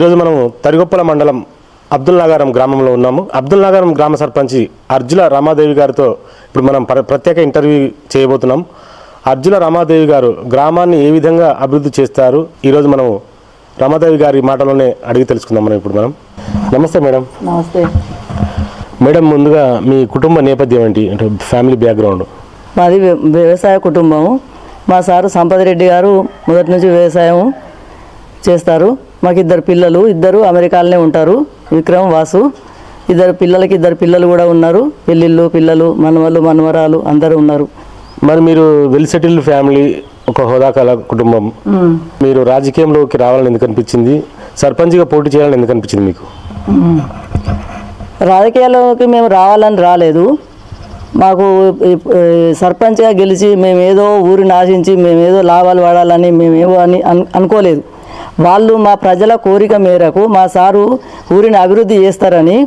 ఈరోజు మనం తరిగొప్పల మండలం అబ్దుల్ నగరం గ్రామంలో ఉన్నాము. అబ్దుల్ నగరం గ్రామ సర్పంచి అర్జుల రామాదేవి గారితో ఇప్పుడు మనం ప్ర- ప్రత్యేక ఇంటర్వ్యూ చేయబోతున్నాం. అర్జుల రామాదేవి గారు గ్రామాన్ని ఏ విధంగా అభివృద్ధి చేస్తారు? ఈరోజు మనం రామాదేవి గారి మాటలోనే అడిగి తెలుసుకుందాం మనం ఇప్పుడు మనం. నమస్తే మేడం. నమస్తే. మేడం ముందుగా మీ కుటుంబ నేపథ్యం ఏంటి? అంటే ఫ్యామిలీ బ్యాక్గ్రౌండ్. మాది వ్య- వ్యవసాయ కుటుంబం మా సారు సంపద రెడ్డి గారు మొదటి నుంచి వ్యవసాయం చేస్తారు. మాకు ఇద్దరు పిల్లలు ఇద్దరు అమెరికాలోనే ఉంటారు. విక్రమ్ వాసు. ఇద్దరు పిల్లలకి ఇద్దరు పిల్లలు కూడా ఉన్నారు. పెళ్ళిళ్ళు పిల్లలు మనవళ్ళు మనవరాలు అందరూ ఉన్నారు. మరి మీరు వెల్ సెటిల్డ్ ఫ్యామిలీ ఒక హోదా కల కుటుంబం. మీరు రాజకీయంలోకి రావాలని ఎందుకు అనిపించింది? సర్పంచ్గా పోటీ చేయాలని ఎందుకు అనిపించింది మీకు? రాజకీయాల్లోకి మేము రావాలని రాలేదు. మాకు సర్పంచ్గా గెలిచి మేము ఏదో ఊరిని ఆశించి మేము ఏదో లాభాలు పడాలని మేము ఏవో అని అను- అనుకోలేదు. వాళ్ళు మా ప్రజల కోరిక మేరకు మా సారు ఊరిని అభివృద్ధి చేస్తారని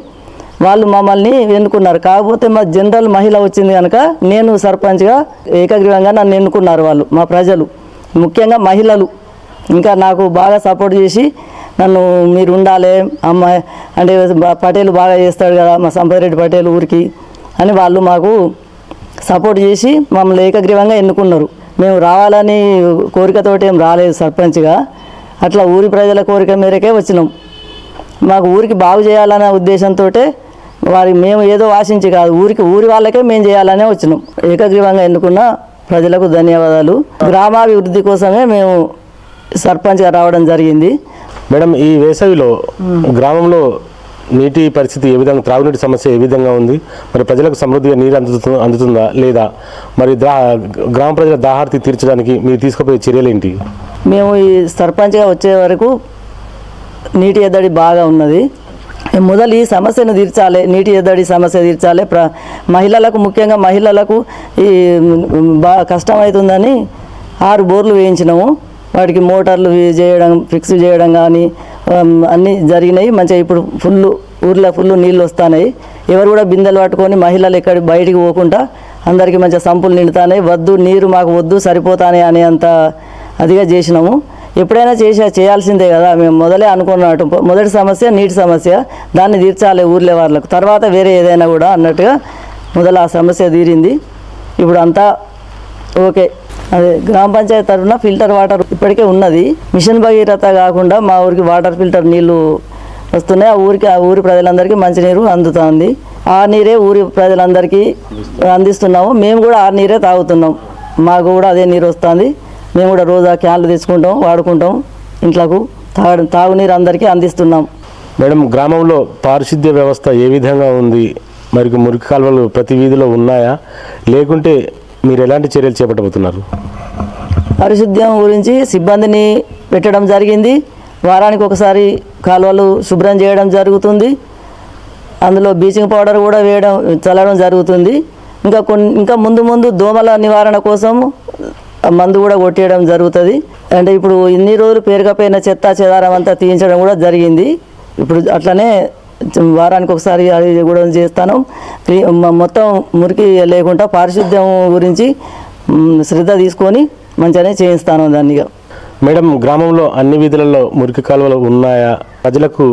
వాళ్ళు మమ్మల్ని ఎన్నుకున్నారు. కాకపోతే మా జనరల్ మహిళ వచ్చింది కనుక నేను సర్పంచ్గా ఏకగ్రీవంగా నన్ను ఎన్నుకున్నారు వాళ్ళు మా ప్రజలు. ముఖ్యంగా మహిళలు. ఇంకా నాకు బాగా సపోర్ట్ చేసి నన్ను మీరు ఉండాలి అమ్మాయి అంటే పటేల్ బాగా చేస్తాడు కదా మా సంపతిరెడ్డి పటేల్ ఊరికి అని వాళ్ళు మాకు సపోర్ట్ చేసి మమ్మల్ని ఏకగ్రీవంగా ఎన్నుకున్నారు. మేము రావాలని కోరికతోటి ఏం రాలేదు సర్పంచ్గా. అట్లా ఊరి ప్రజల కోరిక మేరకే వచ్చినాం. మాకు ఊరికి బాగు చేయాలనే ఉద్దేశంతో వారి మేము ఏదో ఆశించి కాదు ఊరికి ఊరి వాళ్ళకే మేము చేయాలనే వచ్చినాం. ఏకగ్రీవంగా ఎన్నుకున్న ప్రజలకు ధన్యవాదాలు. గ్రామాభివృద్ధి కోసమే మేము సర్పంచ్గా రావడం జరిగింది. మేడం ఈ వేసవిలో గ్రామంలో నీటి పరిస్థితి ఏ విధంగా త్రాగునీటి సమస్య ఏ విధంగా ఉంది? మరి ప్రజలకు సమృద్ధిగా నీరు అందుతు అందుతుందా లేదా? మరి దా గ్రామ ప్రజల దాహార్తి తీర్చడానికి మీరు తీసుకుపోయే చర్యలు ఏంటి? మేము ఈ సర్పంచ్గా వచ్చే వరకు నీటి ఎద్దడి బాగా ఉన్నది. మొదలు ఈ సమస్యను తీర్చాలి నీటి ఎద్దడి సమస్య తీర్చాలి. ప్ర మహిళలకు ముఖ్యంగా మహిళలకు ఈ బాగా కష్టమవుతుందని ఆరు బోర్లు వేయించినాము. వాటికి మోటార్లు చేయడం ఫిక్స్ చేయడం కానీ అన్నీ జరిగినాయి. మంచిగా ఇప్పుడు ఫుల్ ఊర్లో ఫుల్ నీళ్ళు వస్తున్నాయి ఎవరు కూడా బిందెలు పట్టుకొని మహిళలు ఎక్కడ బయటికి పోకుండా అందరికీ మంచిగా సంపులు నిండుతాయి వద్దు నీరు మాకు వద్దు సరిపోతానే అనే అంత అదిగా చేసినాము. ఎప్పుడైనా చేసే చేయాల్సిందే కదా. మేము మొదలే అనుకున్నట్టు మొదటి సమస్య నీటి సమస్య. దాన్ని తీర్చాలి ఊర్లే వాళ్ళకు. తర్వాత వేరే ఏదైనా కూడా అన్నట్టుగా మొదలు ఆ సమస్య తీరింది. ఇప్పుడు అంతా ఓకే. అదే గ్రామ పంచాయతీ తరఫున ఫిల్టర్ వాటర్ ఇప్పటికే ఉన్నది. మిషన్ భగీరథ కాకుండా మా ఊరికి వాటర్ ఫిల్టర్ నీళ్ళు వస్తున్నాయి. ఆ ఊరికి ఆ ఊరి ప్రజలందరికీ మంచినీరు అందుతుంది. ఆ నీరే ఊరి ప్రజలందరికీ అందిస్తున్నాము. మేము కూడా ఆ నీరే తాగుతున్నాం. మాకు కూడా అదే నీరు వస్తుంది. మేము కూడా రోజు ఆ క్యాన్లు తెచ్చుకుంటాం వాడుకుంటాం. ఇంట్లోకు తాగు తాగునీరు అందరికీ అందిస్తున్నాం. మేడం గ్రామంలో పారిశుద్ధ్య వ్యవస్థ ఏ విధంగా ఉంది? మరి మురికి కాలువలు ప్రతి వీధిలో ఉన్నాయా? లేకుంటే మీరు ఎలాంటి చర్యలు చేపట్టబోతున్నారు? పారిశుద్ధ్యం గురించి సిబ్బందిని పెట్టడం జరిగింది. వారానికి ఒకసారి కాలువలు శుభ్రం చేయడం జరుగుతుంది. అందులో బ్లీచింగ్ పౌడర్ కూడా వేయడం చల్లడం జరుగుతుంది. ఇంకా కొన్ని ఇంకా ముందు ముందు దోమల నివారణ కోసం మందు కూడా కొట్టేయడం జరుగుతుంది. అంటే ఇప్పుడు ఇన్ని రోజులు పేరుకపోయిన చెత్త చెదారం అంతా తీయించడం కూడా జరిగింది. ఇప్పుడు అట్లనే వారానికి ఒకసారి అది కూడా చేస్తాను. మొత్తం మురికి లేకుండా పారిశుద్ధ్యం గురించి శ్రద్ధ తీసుకొని మంచిగానే చేయిస్తాను దాన్ని. మేడం గ్రామంలో అన్ని వీధులలో మురికి కాలువలు ఉన్నాయా? ప్రజలకు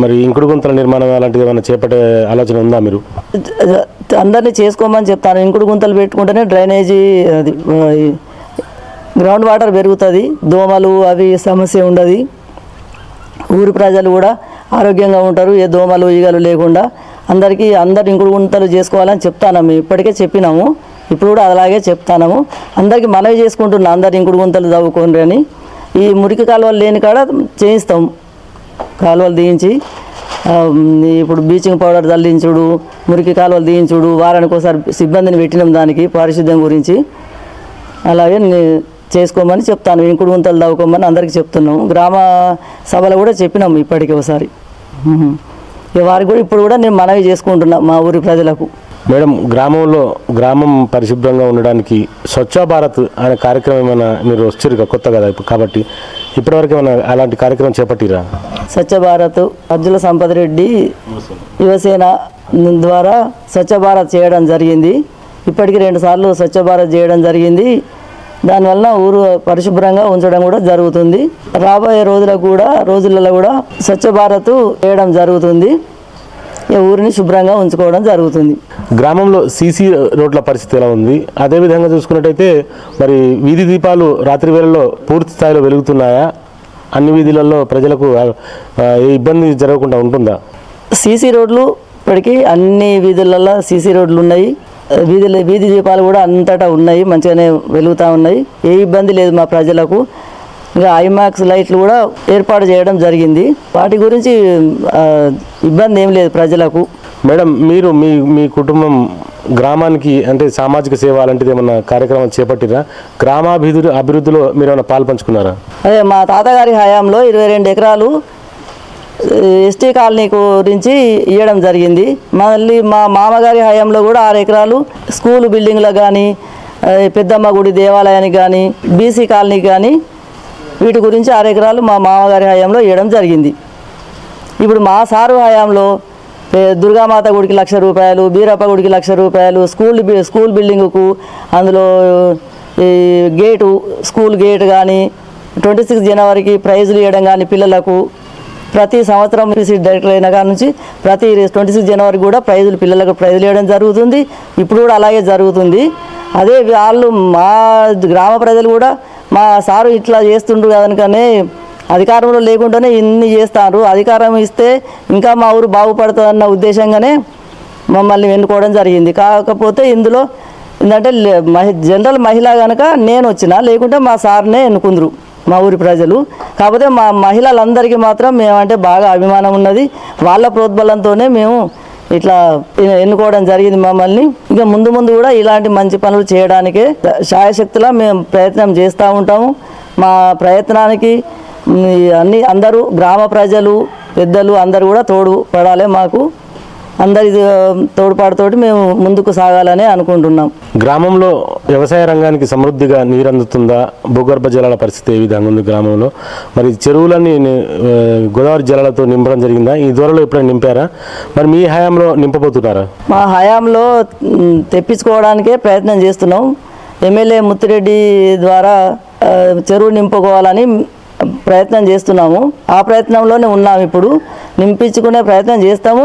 మరి ఇంకుడు గుంతల నిర్మాణం అలాంటిది ఏమైనా చేపట్టే ఆలోచన ఉందా మీరు? అందరినీ చేసుకోమని చెప్తాను. ఇంకుడు గుంతలు పెట్టుకుంటేనే డ్రైనేజీ అది గ్రౌండ్ వాటర్ పెరుగుతుంది. దోమలు అవి సమస్య ఉండదు. ఊరి ప్రజలు కూడా ఆరోగ్యంగా ఉంటారు ఏ దోమలు ఈగలు లేకుండా అందరికీ అందరు ఇంకుడు గుంతలు చేసుకోవాలని చెప్తాను ఇప్పటికే చెప్పినాము. ఇప్పుడు కూడా అలాగే చెప్తాము అందరికీ మనవి చేసుకుంటున్నా అందరు ఇంకుడు గుంతలు చదువుకోండి అని. ఈ మురికి కాలువలు లేని కాడ చేయిస్తాం. కాలువలు తీయించి ఇప్పుడు బ్లీచింగ్ పౌడర్ తల్లించుడు మురికి కాలువలు తీయించుడు వారానికి ఒకసారి సిబ్బందిని పెట్టినాం దానికి పారిశుద్ధ్యం గురించి. అలాగే చేసుకోమని చెప్తాను. ఇంకుడు గుంతలు తవ్వుకోమని అందరికీ చెప్తున్నాం గ్రామ సభలో కూడా చెప్పినాం ఇప్పటికి ఒకసారి. వారికి కూడా ఇప్పుడు కూడా నేను మనవి చేసుకుంటున్నా మా ఊరి ప్రజలకు. మేడం గ్రామంలో గ్రామం పరిశుభ్రంగా ఉండడానికి స్వచ్ఛ భారత్ అనే కార్యక్రమం ఏమైనా మీరు వచ్చారు కొత్త కదా కాబట్టి ఇప్పటివరకు ఏమైనా అలాంటి కార్యక్రమం చేపట్టిరా స్వచ్ఛ భారత్ అర్జుల సంపద రెడ్డి యువసేన ద్వారా స్వచ్ఛ భారత్ చేయడం జరిగింది. ఇప్పటికి రెండు సార్లు స్వచ్ఛ భారత్ చేయడం జరిగింది. దానివల్ల ఊరు పరిశుభ్రంగా ఉంచడం కూడా జరుగుతుంది. రాబోయే రోజులకు కూడా రోజులలో కూడా స్వచ్ఛ భారత్ చేయడం జరుగుతుంది. ఈ ఊరిని శుభ్రంగా ఉంచుకోవడం జరుగుతుంది. గ్రామంలో సీసీ రోడ్ల పరిస్థితి ఎలా ఉంది? అదేవిధంగా చూసుకున్నట్టయితే మరి వీధి దీపాలు రాత్రి వేళల్లో పూర్తి స్థాయిలో వెలుగుతున్నాయా? అన్ని వీధులలో ప్రజలకు ఇబ్బంది జరగకుండా ఉంటుందా? సీసీ రోడ్లు ఇప్పటికీ అన్ని వీధులలో సీసీ రోడ్లు ఉన్నాయి. వీధి వీధి దీపాలు కూడా అంతటా ఉన్నాయి మంచిగానే వెలుగుతూ ఉన్నాయి. ఏ ఇబ్బంది లేదు మా ప్రజలకు. ఇంకా ఐమాక్స్ లైట్లు కూడా ఏర్పాటు చేయడం జరిగింది. వాటి గురించి ఇబ్బంది ఏం లేదు ప్రజలకు. మేడం మీరు మీ మీ కుటుంబం గ్రామానికి అంటే సామాజిక సేవ అలాంటిది ఏమన్నా కార్యక్రమం చేపట్టిరా? గ్రామాభివృద్ధి అభివృద్ధిలో మీరు ఏమైనా పాలు పంచుకున్నారా అదే మా తాతగారి హయాంలో ఇరవై రెండు ఎకరాలు ఎస్టీ కాలనీ గురించి ఇవ్వడం జరిగింది. మళ్ళీ మా మామగారి హయాంలో కూడా ఆరు ఎకరాలు స్కూల్ బిల్డింగ్లకు కానీ పెద్దమ్మ గుడి దేవాలయానికి కానీ బీసీ కాలనీకి కానీ వీటి గురించి ఆరు ఎకరాలు మా మామగారి హయాంలో ఇవ్వడం జరిగింది. ఇప్పుడు మా సారు హయాంలో దుర్గామాత గుడికి లక్ష రూపాయలు బీరప్ప గుడికి లక్ష రూపాయలు స్కూల్ స్కూల్ బిల్డింగుకు అందులో ఈ గేటు స్కూల్ గేట్ కానీ ట్వంటీ సిక్స్ జనవరికి ప్రైజులు ఇవ్వడం కానీ పిల్లలకు ప్రతి సంవత్సరం పీసీ డైరెక్టర్ అయిన కాడ నుంచి ప్రతి ట్వంటీ సిక్స్ జనవరి కూడా ప్రైజులు పిల్లలకు ప్రైజులు ఇవ్వడం జరుగుతుంది. ఇప్పుడు కూడా అలాగే జరుగుతుంది. అదే వాళ్ళు మా గ్రామ ప్రజలు కూడా మా సారు ఇట్లా చేస్తుండ్రు కనుకనే అధికారంలో లేకుండానే ఇన్ని చేస్తారు. అధికారం ఇస్తే ఇంకా మా ఊరు బాగుపడుతుందన్న ఉద్దేశంగానే మమ్మల్ని ఎన్నుకోవడం జరిగింది. కాకపోతే ఇందులో ఏంటంటే లే- మహి జనరల్ మహిళ కనుక నేను వచ్చిన లేకుంటే మా సార్నే ఎన్నుకుందరు. మా ఊరి ప్రజలు. కాకపోతే మా మహిళలందరికీ మాత్రం మేమంటే బాగా అభిమానం ఉన్నది. వాళ్ళ ప్రోద్బలంతోనే మేము ఇట్లా ఎన్నుకోవడం జరిగింది మమ్మల్ని. ఇంకా ముందు ముందు కూడా ఇలాంటి మంచి పనులు చేయడానికే శాయశక్తిలా మేము ప్రయత్నం చేస్తూ ఉంటాము. మా ప్రయత్నానికి అన్ని అందరూ గ్రామ ప్రజలు పెద్దలు అందరూ కూడా తోడు పడాలి మాకు. అందరి తోడ్పాటుతోటి మేము ముందుకు సాగాలని అనుకుంటున్నాం. గ్రామంలో వ్యవసాయ రంగానికి సమృద్ధిగా నీరు అందుతుందా భూగర్భ జలాల పరిస్థితి ఏ విధంగా ఉంది గ్రామంలో? మరి చెరువులన్నీ గోదావరి జలాలతో నింపడం జరిగిందా? ఈ దూరంలో ఎప్పుడైనా నింపారా? మరి మీ హయాంలో నింపబోతున్నారా? మా హయాంలో తెప్పించుకోవడానికే ప్రయత్నం చేస్తున్నాం. ఎమ్మెల్యే ముత్తిరెడ్డి ద్వారా చెరువు నింపుకోవాలని ప్రయత్నం చేస్తున్నాము. ఆ ప్రయత్నంలోనే ఉన్నాం ఇప్పుడు. నింపించుకునే ప్రయత్నం చేస్తాము.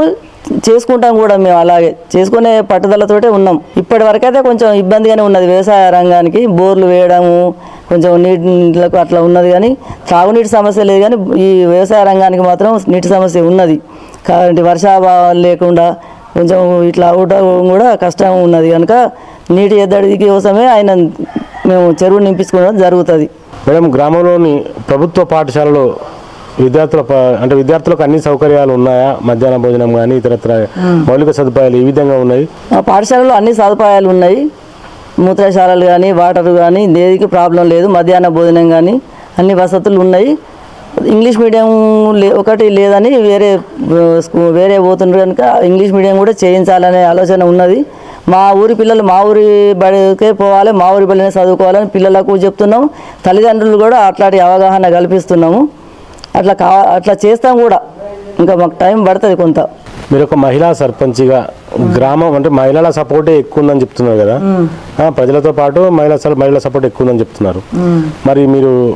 చేసుకుంటాం కూడా మేము అలాగే. చేసుకునే పట్టుదలతోటే ఉన్నాం. ఇప్పటి వరకైతే కొంచెం ఇబ్బందిగానే ఉన్నది వ్యవసాయ రంగానికి. బోర్లు వేయడము కొంచెం నీటిలకు అట్లా ఉన్నది కానీ తాగునీటి సమస్య లేదు కానీ ఈ వ్యవసాయ రంగానికి మాత్రం నీటి సమస్య ఉన్నది. కాబట్టి వర్షాభావం లేకుండా కొంచెం ఇట్లా అవటం కూడా కష్టం ఉన్నది. కనుక నీటి ఎద్దడి కోసమే ఆయన మేము చెరువు నింపించుకోవడం జరుగుతుంది. మేడం గ్రామంలోని ప్రభుత్వ పాఠశాలలో విద్యార్థుల అంటే విద్యార్థులకు అన్ని సౌకర్యాలు ఉన్నాయా? మధ్యాహ్న భోజనం కానీ ఇతరత్ర మౌలిక సదుపాయాలు ఈ విధంగా ఉన్నాయి? మా పాఠశాలలో అన్ని సదుపాయాలు ఉన్నాయి. మూత్రశాలలు కానీ వాటర్ కానీ దేనికి ప్రాబ్లం లేదు. మధ్యాహ్న భోజనం కానీ అన్ని వసతులు ఉన్నాయి. ఇంగ్లీష్ మీడియం లే ఒకటి లేదని వేరే స్కూ- వేరే పోతుండ్రు కనుక ఇంగ్లీష్ మీడియం కూడా చేయించాలనే ఆలోచన ఉన్నది. మా ఊరి పిల్లలు మా ఊరి బడికే పోవాలి మా ఊరి బడినే చదువుకోవాలని పిల్లలకు చెప్తున్నాం తల్లిదండ్రులు కూడా అట్లాంటి అవగాహన కల్పిస్తున్నాము. అట్లా కా అట్లా చేస్తాం కూడా. ఇంకా మాకు టైం పడుతుంది కొంత. మీరు ఒక మహిళా సర్పంచ్గా గ్రామం అంటే మహిళల సపోర్టే ఎక్కువ ఉందని చెప్తున్నారు కదా? ప్రజలతో పాటు మహిళా సర్- మహిళల సపోర్ట్ ఎక్కువ ఉందని చెప్తున్నారు మరి మీరు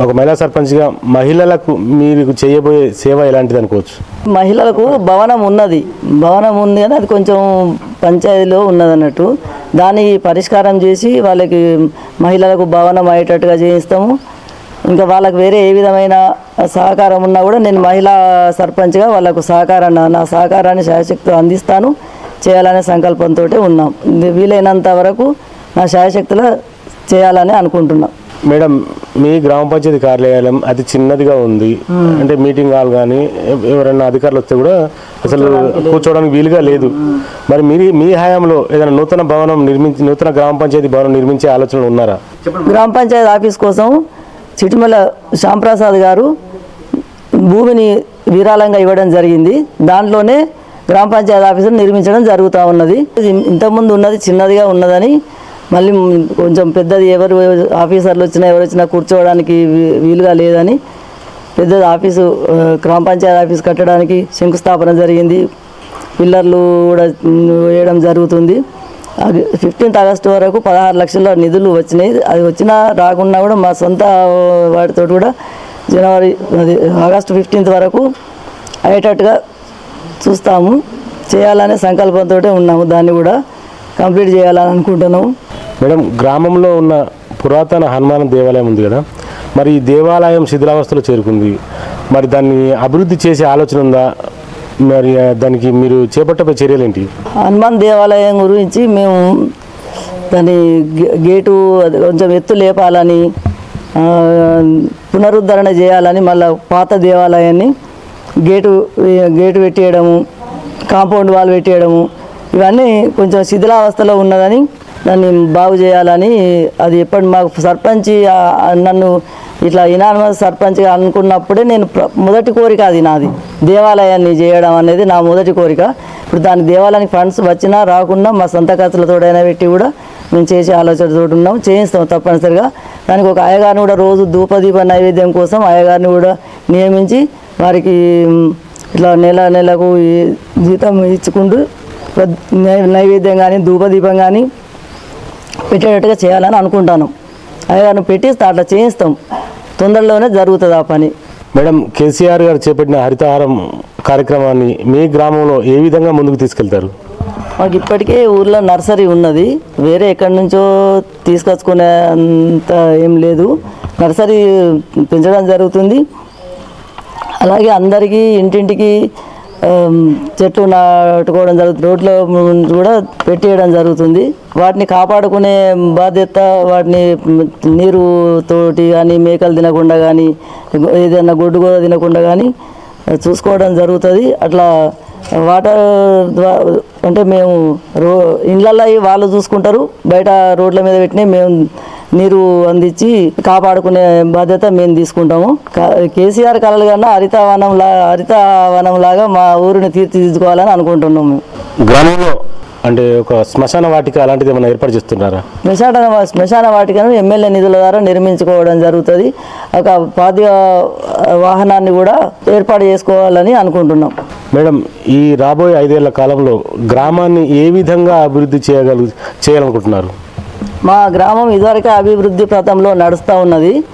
ఒక మహిళా సర్పంచ్గా మహిళలకు మీరు చేయబోయే సేవ ఎలాంటిది అనుకోవచ్చు? మహిళలకు భవనం ఉన్నది. భవనం ఉంది కానీ అది కొంచెం పంచాయతీలో ఉన్నది అన్నట్టు. దాన్ని పరిష్కారం చేసి వాళ్ళకి మహిళలకు భవనం అయ్యేటట్టుగా చేయిస్తాము. ఇంకా వాళ్ళకి వేరే ఏ విధమైన సహకారం ఉన్నా కూడా నేను మహిళా సర్పంచ్గా వాళ్ళకు సహకారాన్ని నా సహకారాన్ని శాయశక్తితో అందిస్తాను చేయాలనే సంకల్పంతో ఉన్నాం. వీలైనంత వరకు నా శాయశక్తిలో చేయాలని అనుకుంటున్నాం. మేడం మీ గ్రామ పంచాయతీ కార్యాలయం అతి చిన్నదిగా ఉంది. అంటే మీటింగ్ హాల్ కానీ ఎవ- ఎవరైనా అధికారులు వస్తే కూడా అసలు కూర్చోవడానికి వీలుగా లేదు. మరి మీరు మీ హయాంలో ఏదైనా నూతన భవనం నిర్మించి నూతన గ్రామ పంచాయతీ భవనం నిర్మించే ఆలోచనలు ఉన్నారా? గ్రామ పంచాయతీ ఆఫీస్ కోసం చిటిమల శ్యాంప్రసాద్ గారు భూమిని విరాళంగా ఇవ్వడం జరిగింది. దాంట్లోనే గ్రామ పంచాయతీ ఆఫీసును నిర్మించడం జరుగుతూ ఉన్నది. ఇది ఇంతకుముందు ఉన్నది చిన్నదిగా ఉన్నదని మళ్ళీ కొంచెం పెద్దది ఎవరు ఆఫీసర్లు వచ్చినా ఎవరు వచ్చినా కూర్చోవడానికి వీ- వీలుగా లేదని పెద్దది ఆఫీసు గ్రామ పంచాయతీ ఆఫీస్ కట్టడానికి శంకుస్థాపన జరిగింది. పిల్లర్లు కూడా వేయడం జరుగుతుంది. ఫిఫ్టీన్త్ ఆగస్టు వరకు పదహారు లక్షల నిధులు వచ్చినాయి. అది వచ్చినా రాకున్నా కూడా మా సొంత వాటితో కూడా జనవరి అది ఆగస్టు ఫిఫ్టీన్త్ వరకు అయ్యేటట్టుగా చూస్తాము. చేయాలనే సంకల్పంతో ఉన్నాము. దాన్ని కూడా కంప్లీట్ చేయాలని అనుకుంటున్నాము. మేడం గ్రామంలో ఉన్న పురాతన హనుమాన్ దేవాలయం ఉంది కదా? మరి ఈ దేవాలయం శిథిలావస్థలో చేరుకుంది. మరి దాన్ని అభివృద్ధి చేసే ఆలోచన ఉందా? మరి దానికి మీరు చేపట్టబోయే చర్యలు ఏంటి హనుమాన్ దేవాలయం గురించి మేము దాని గేటు అది కొంచెం ఎత్తు లేపాలని పునరుద్ధరణ చేయాలని మళ్ళీ పాత దేవాలయాన్ని గేటు గేటు పెట్టేయడము కాంపౌండ్ వాల్ పెట్టేయడము ఇవన్నీ కొంచెం శిథిలావస్థలో ఉన్నదని దాన్ని బాగు చేయాలని అది ఎప్పటి మాకు సర్పంచ్ నన్ను ఇట్లా ఇనానిమస్ సర్పంచ్గా అనుకున్నప్పుడే నేను మొదటి కోరిక అది నాది. దేవాలయాన్ని చేయడం అనేది నా మొదటి కోరిక. ఇప్పుడు దాని దేవాలయానికి ఫండ్స్ వచ్చినా రాకున్నా మా సొంత ఖర్చులతోడైనా పెట్టి కూడా మేము చేసే ఆలోచనతో ఉన్నాం. చేయిస్తాం తప్పనిసరిగా. దానికి ఒక అయ్యగారిని కూడా రోజు ధూపదీప నైవేద్యం కోసం అయ్యగారిని కూడా నియమించి వారికి ఇట్లా నెల నెలకు జీతం ఇచ్చుకుంటూ నైవేద్యం కానీ ధూపదీపం కానీ పెట్టేటట్టుగా చేయాలని అనుకుంటాను. అయ్యగారిని పెట్టి అట్లా చేయిస్తాం. తొందరలోనే జరుగుతుంది ఆ పని. మేడం కేసీఆర్ గారు చేపట్టిన హరితహారం కార్యక్రమాన్ని మీ గ్రామంలో ఏ విధంగా ముందుకు తీసుకెళ్తారు? మాకు ఇప్పటికే ఊర్లో నర్సరీ ఉన్నది. వేరే ఎక్కడి నుంచో తీసుకొచ్చుకునే అంత ఏం లేదు. నర్సరీ పెంచడం జరుగుతుంది. అలాగే అందరికీ ఇంటింటికి చెట్లు నాటుకోవడం జరుగుతుంది. రోడ్లో కూడా పెట్టేయడం జరుగుతుంది. వాటిని కాపాడుకునే బాధ్యత వాటిని నీరు తోటి కానీ మేకలు తినకుండా కానీ ఏదైనా గొడ్డు కూడా తినకుండా కానీ చూసుకోవడం జరుగుతుంది. అట్లా వాటర్ ద్వారా అంటే మేము రో ఇళ్ళల్లో వాళ్ళు చూసుకుంటారు. బయట రోడ్ల మీద పెట్టిన మేము నీరు అందించి కాపాడుకునే బాధ్యత మేము తీసుకుంటాము. కేసీఆర్ కలలు కన్నా హరితవనం లా హరితవనం లాగా మా ఊరిని తీర్చిదిద్దుకోవాలని అనుకుంటున్నాం మేము. గ్రామంలో అంటే ఒక శ్మశాన వాటిక అలాంటిది ఏమైనా ఏర్పాటు చేస్తున్నారా? శ్మశాన శ్మశాన వాటికను ఎమ్మెల్యే నిధుల ద్వారా నిర్మించుకోవడం జరుగుతుంది. ఒక పాద్య వాహనాన్ని కూడా ఏర్పాటు చేసుకోవాలని అనుకుంటున్నాం. మేడం ఈ రాబోయే ఐదేళ్ళ కాలంలో గ్రామాన్ని ఏ విధంగా అభివృద్ధి చేయగలు చేయాలనుకుంటున్నారు? మా గ్రామం ఇదివరకే అభివృద్ధి పథంలో నడుస్తూ ఉన్నది.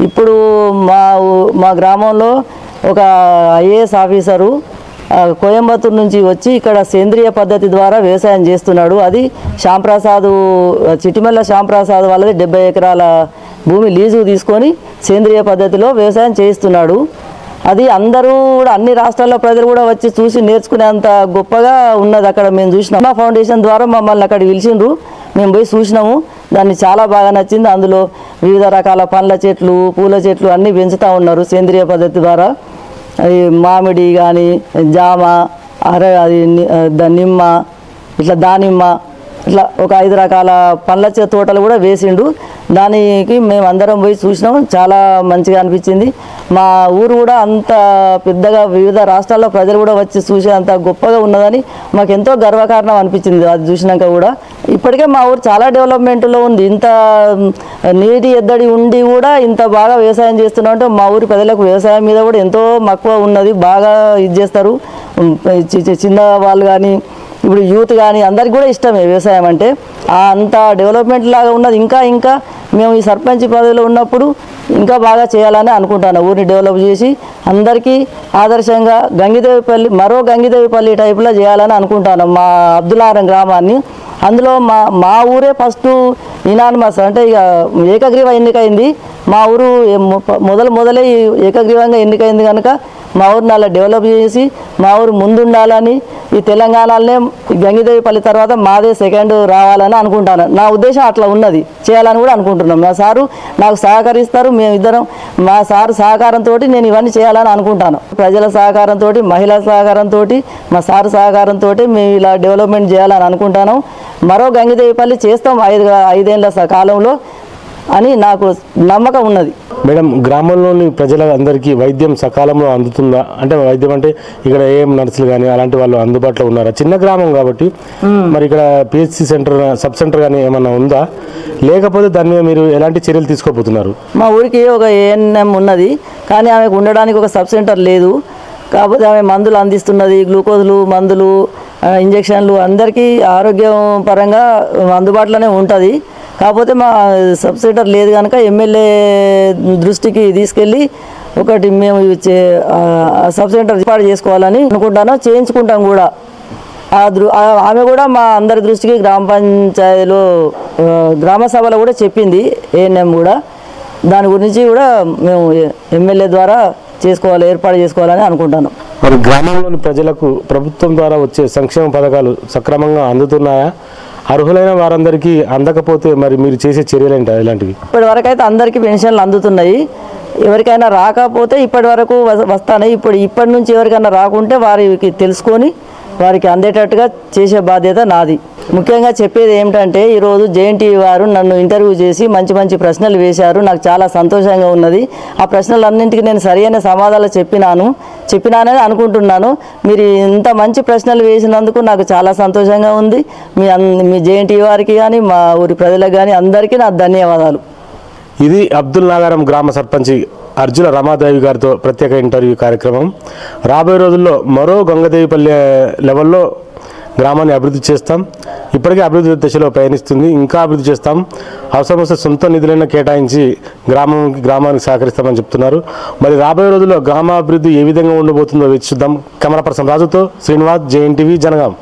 ఇప్పుడు మా ఊ- మా గ్రామంలో ఒక ఐఏఎస్ ఆఫీసరు కోయంబత్తూరు నుంచి వచ్చి ఇక్కడ సేంద్రియ పద్ధతి ద్వారా వ్యవసాయం చేస్తున్నాడు. అది శ్యాంప్రసాద్ చిటిమల్ల శ్యాంప్రసాద్ వాళ్ళది డెబ్బై ఎకరాల భూమి లీజు తీసుకొని సేంద్రియ పద్ధతిలో వ్యవసాయం చేయిస్తున్నాడు. అది అందరూ కూడా అన్ని రాష్ట్రాల్లో ప్రజలు కూడా వచ్చి చూసి నేర్చుకునేంత గొప్పగా ఉన్నది అక్కడ మేము చూసినాం. మా ఫౌండేషన్ ద్వారా మమ్మల్ని అక్కడ పిలిచిండ్రు. మేము పోయి చూసినాము. దాన్ని చాలా బాగా నచ్చింది. అందులో వివిధ రకాల పండ్ల చెట్లు పూల చెట్లు అన్నీ పెంచుతూ ఉన్నారు సేంద్రియ పద్ధతి ద్వారా. మామిడి కానీ జామ అర అది ద- నిమ్మ ఇట్లా దానిమ్మ ఇట్లా ఒక ఐదు రకాల పండ్ల తోటలు కూడా వేసిండు. దానికి మేము అందరం పోయి చూసినాం. చాలా మంచిగా అనిపించింది. మా ఊరు కూడా అంత పెద్దగా వివిధ రాష్ట్రాల్లో ప్రజలు కూడా వచ్చి చూసే అంత గొప్పగా ఉన్నదని మాకు ఎంతో గర్వకారణం అనిపించింది. అది చూసినాక కూడా ఇప్పటికే మా ఊరు చాలా డెవలప్మెంట్లో ఉంది. ఇంత నీటి ఎద్దడి ఉండి కూడా ఇంత బాగా వ్యవసాయం చేస్తున్నాం అంటే మా ఊరి ప్రజలకు వ్యవసాయం మీద కూడా ఎంతో మక్కువ ఉన్నది. బాగా ఇది చేస్తారు. చి- చిన్న వాళ్ళు కానీ ఇప్పుడు యూత్ కానీ అందరికి కూడా ఇష్టమే వ్యవసాయం అంటే. అంత డెవలప్మెంట్ లాగా ఉన్నది ఇంకా ఇంకా మేము ఈ సర్పంచ్ పదవిలో ఉన్నప్పుడు ఇంకా బాగా చేయాలని అనుకుంటాను. ఊరిని డెవలప్ చేసి అందరికీ ఆదర్శంగా గంగిదేవిపల్లి మరో గంగిదేవిపల్లి టైపులో చేయాలని అనుకుంటాను మా అబ్దులారం గ్రామాన్ని. అందులో మా మా ఊరే ఫస్ట్ ఇనానిమస్ అంటే ఇక ఏకగ్రీవ ఎన్నికైంది మా ఊరు మొదలు మొదలై ఏకగ్రీవంగా ఎన్నికైంది కనుక మా ఊరిని అలా డెవలప్ చేసి మా ఊరు ముందుండాలని ఈ తెలంగాణలోనే గంగిదేవిపల్లి తర్వాత మాదే సెకండ్ రావాలని అనుకుంటాను. నా ఉద్దేశం అట్లా ఉన్నది. చేయాలని కూడా అనుకుంటున్నాం. మా సారు నాకు సహకరిస్తారు. మేమిద్దరం మా సారు సహకారంతో నేను ఇవన్నీ చేయాలని అనుకుంటాను. ప్రజల సహకారంతో మహిళల సహకారంతో మా సారు సహకారంతో మేము ఇలా డెవలప్మెంట్ చేయాలని అనుకుంటాను. మరో గంగిదేవిపల్లి చేస్తాం. ఐదు ఐదేళ్ళ స- కాలంలో అని నాకు నమ్మకం ఉన్నది. మేడం గ్రామంలోని ప్రజలందరికీ వైద్యం సకాలంలో అందుతుందా? అంటే వైద్యం అంటే ఇక్కడ ఏం నర్సులు కానీ అలాంటి వాళ్ళు అందుబాటులో ఉన్నారా? చిన్న గ్రామం కాబట్టి. మరి ఇక్కడ పిహెచ్సి సెంటర్ సబ్ సెంటర్ కానీ ఏమన్నా ఉందా? లేకపోతే దాని మీద మీరు ఎలాంటి చర్యలు తీసుకోబోతున్నారు? మా ఊరికి ఒక ఏఎన్ఎం ఉన్నది కానీ ఆమెకు ఉండడానికి ఒక సబ్ సెంటర్ లేదు. కాకపోతే ఆమె మందులు అందిస్తున్నది గ్లూకోజులు మందులు ఇంజక్షన్లు అందరికీ ఆరోగ్యం పరంగా అందుబాటులోనే ఉంటుంది. కాకపోతే మా సబ్ సెంటర్ లేదు కనుక ఎమ్మెల్యే దృష్టికి తీసుకెళ్ళి ఒకటి మేము ఇచ్చే ఆ, సబ్ సెంటర్ ఏర్పాటు చేసుకోవాలని అనుకుంటాను చేయించుకుంటాం కూడా. ఆ దృ ఆమె కూడా మా అందరి దృష్టికి గ్రామ పంచాయతీలో గ్రామ సభలో కూడా చెప్పింది ఏఎన్ఎం కూడా. దాని గురించి కూడా మేము ఎమ్మెల్యే ద్వారా చేసుకోవాలి ఏర్పాటు చేసుకోవాలని అనుకుంటాను. మరి గ్రామంలోని ప్రజలకు ప్రభుత్వం ద్వారా వచ్చే సంక్షేమ పథకాలు సక్రమంగా అందుతున్నాయా? అర్హులైన వారందరికీ అందకపోతే మరి మీరు చేసే చర్యలు ఏంటి ఇలాంటివి? ఇప్పటి వరకు అయితే అందరికీ పెన్షన్లు అందుతున్నాయి. ఎవరికైనా రాకపోతే ఇప్పటి వరకు వస్- వస్తాయి ఇప్పుడు ఇప్పటి నుంచి ఎవరికైనా రాకుంటే వారికి తెలుసుకొని వారికి అందేటట్టుగా చేసే బాధ్యత నాది. ముఖ్యంగా చెప్పేది ఏమిటంటే ఈరోజు జేఎన్టీవీ వారు నన్ను ఇంటర్వ్యూ చేసి మంచి మంచి ప్రశ్నలు వేశారు. నాకు చాలా సంతోషంగా ఉన్నది. ఆ ప్రశ్నలన్నింటికి నేను సరైన సమాధానాలు చెప్పినాను. చెప్పినానని అనుకుంటున్నాను. మీరు ఇంత మంచి ప్రశ్నలు వేసినందుకు నాకు చాలా సంతోషంగా ఉంది. మీ అన్ మీ జేఎన్టీవీ వారికి కానీ మా ఊరి ప్రజలకు కానీ అందరికీ నా ధన్యవాదాలు. ఇది అబ్దుల్ నాగారం గ్రామ సర్పంచి అర్జున రమాదేవి గారితో ప్రత్యేక ఇంటర్వ్యూ కార్యక్రమం. రాబోయే రోజుల్లో మరో గంగదేవిపల్లి లెవెల్లో గ్రామాన్ని అభివృద్ధి చేస్తాం. ఇప్పటికే అభివృద్ధి దశలో పయనిస్తుంది ఇంకా అభివృద్ధి చేస్తాం. అవసరమస్తే సొంత నిధులైనా కేటాయించి గ్రామానికి గ్రామానికి సహకరిస్తామని చెప్తున్నారు. మరి రాబోయే రోజుల్లో గ్రామాభివృద్ధి ఏ విధంగా ఉండబోతుందో వేచి చూద్దాం కెమెరా పర్సన్ రాజుతో శ్రీనివాస్ జేఎన్టీవీ జనగాం.